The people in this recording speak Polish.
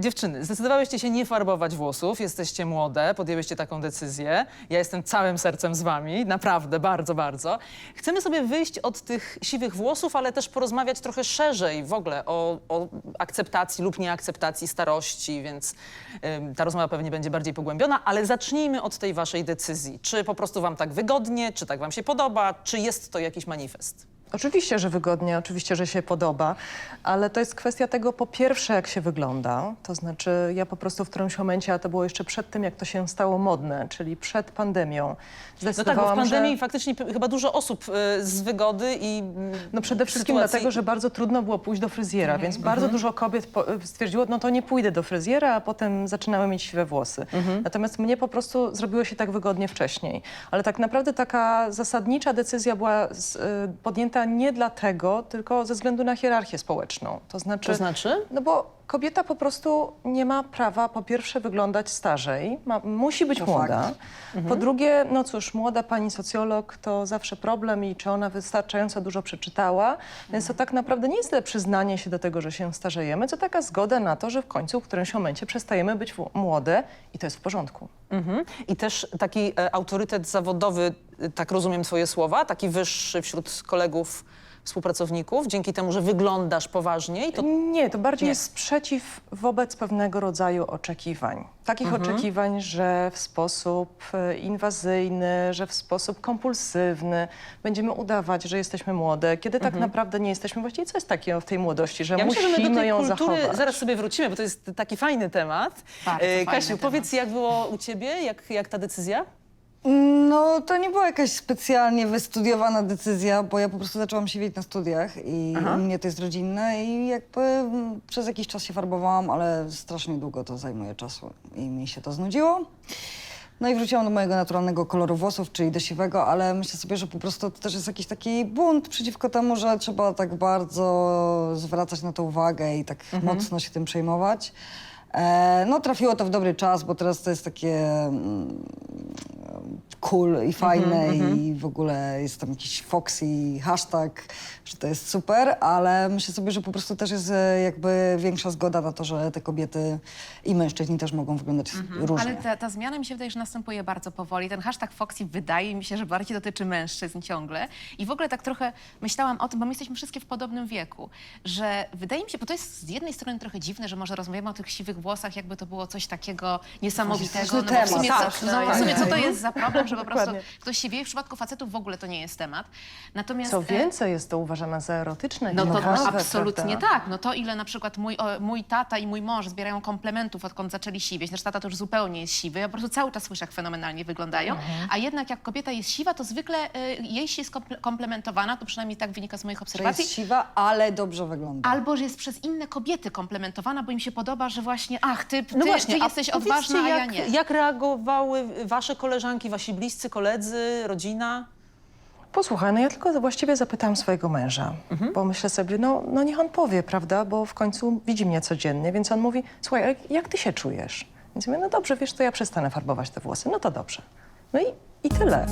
Dziewczyny, zdecydowałyście się nie farbować włosów, jesteście młode, podjęłyście taką decyzję. Ja jestem całym sercem z wami, naprawdę, bardzo, bardzo. Chcemy sobie wyjść od tych siwych włosów, ale też porozmawiać trochę szerzej w ogóle o, o akceptacji lub nieakceptacji starości, więc ta rozmowa pewnie będzie bardziej pogłębiona, ale zacznijmy od tej waszej decyzji. Czy po prostu wam tak wygodnie, czy tak wam się podoba, czy jest to jakiś manifest? Oczywiście, że wygodnie, oczywiście, że się podoba, ale to jest kwestia tego, po pierwsze, jak się wygląda. To znaczy, ja po prostu w którymś momencie, a to było jeszcze przed tym, jak to się stało modne, czyli przed pandemią, No tak, bo w pandemii że... faktycznie p- chyba dużo osób y, z wygody i mm, No przede wszystkim sytuacji- dlatego, że bardzo trudno było pójść do fryzjera, więc bardzo dużo kobiet po, stwierdziło, no to nie pójdę do fryzjera, a potem zaczynały mieć siwe włosy. Natomiast mnie po prostu zrobiło się tak wygodnie wcześniej. Ale tak naprawdę taka zasadnicza decyzja była z, y, podjęta nie dlatego, tylko ze względu na hierarchię społeczną. To znaczy... To znaczy? No bo kobieta po prostu nie ma prawa po pierwsze wyglądać starzej, ma, musi być młoda. Po drugie, no cóż, młoda pani socjolog to zawsze problem i czy ona wystarczająco dużo przeczytała. Więc to tak naprawdę nie jest tyle przyznanie się do tego, że się starzejemy, co taka zgoda na to, że w końcu w którymś momencie przestajemy być w- młode i to jest w porządku. Mhm. I też taki e, autorytet zawodowy, e, tak rozumiem twoje słowa, taki wyższy wśród kolegów, współpracowników, dzięki temu, że wyglądasz poważniej, to Nie, to bardziej Nie. jest sprzeciw wobec pewnego rodzaju oczekiwań. Takich oczekiwań, że w sposób e, inwazyjny, że w sposób kompulsywny będziemy udawać, że jesteśmy młode, kiedy tak naprawdę nie jesteśmy. Właściwie co jest takiego w tej młodości, że ja myślę, że musimy my do tej ją kultury zachować? zaraz sobie wrócimy, bo to jest taki fajny temat. Bardzo E, fajny Kasiu, temat. powiedz, jak było u ciebie, jak, jak ta decyzja? No, to nie była jakaś specjalnie wystudiowana decyzja, bo ja po prostu zaczęłam siedzieć na studiach i u mnie to jest rodzinne i jakby mm, przez jakiś czas się farbowałam, ale strasznie długo to zajmuje czasu i mi się to znudziło. No i wróciłam do mojego naturalnego koloru włosów, czyli do siwego, ale myślę sobie, że po prostu to też jest jakiś taki bunt przeciwko temu, że trzeba tak bardzo zwracać na to uwagę i tak mocno się tym przejmować. E, no trafiło to w dobry czas, bo teraz to jest takie mm, cool i fajne i w ogóle jest tam jakiś foxy hashtag, że to jest super, ale myślę sobie, że po prostu też jest e, jakby większa zgoda na to, że te kobiety i mężczyźni też mogą wyglądać różnie. Ale ta, ta zmiana mi się wydaje, że następuje bardzo powoli. Ten hashtag Foxy wydaje mi się, że bardziej dotyczy mężczyzn ciągle. I w ogóle tak trochę myślałam o tym, bo my jesteśmy wszystkie w podobnym wieku, że wydaje mi się, bo to jest z jednej strony trochę dziwne, że może rozmawiamy o tych siwych włosach, jakby to było coś takiego niesamowitego. No bo w sumie, co, no, w sumie co to Ojej. jest za problem, że po prostu ktoś siwieje? W przypadku facetów w ogóle to nie jest temat. Natomiast... Co e, więcej, jest to uważane za erotyczne. No to ciekawe, absolutnie prawda? tak. No to ile na przykład mój, o, mój tata i mój mąż zbierają komplementów, odkąd zaczęli siwieć. Nasz tata to już zupełnie jest siwy. Ja po prostu cały czas słyszę, jak fenomenalnie wyglądają. Mhm. A jednak jak kobieta jest siwa, to zwykle y, jej się jest komple- komplementowana, to przynajmniej tak wynika z moich Że obserwacji. jest siwa, ale dobrze wygląda. Albo, że jest przez inne kobiety komplementowana, bo im się podoba, że właśnie, ach, ty, ty, No właśnie, ty jesteś odważna, a ja jak, nie. Jak reagowały wasze koleżanki, wasi bliscy, koledzy, rodzina? Posłuchaj, no ja tylko właściwie zapytałam swojego męża, bo myślę sobie, no, no niech on powie, prawda, bo w końcu widzi mnie codziennie, więc on mówi, słuchaj, jak ty się czujesz? Więc ja mówię, no dobrze, wiesz, to ja przestanę farbować te włosy, no to dobrze. No i, i tyle.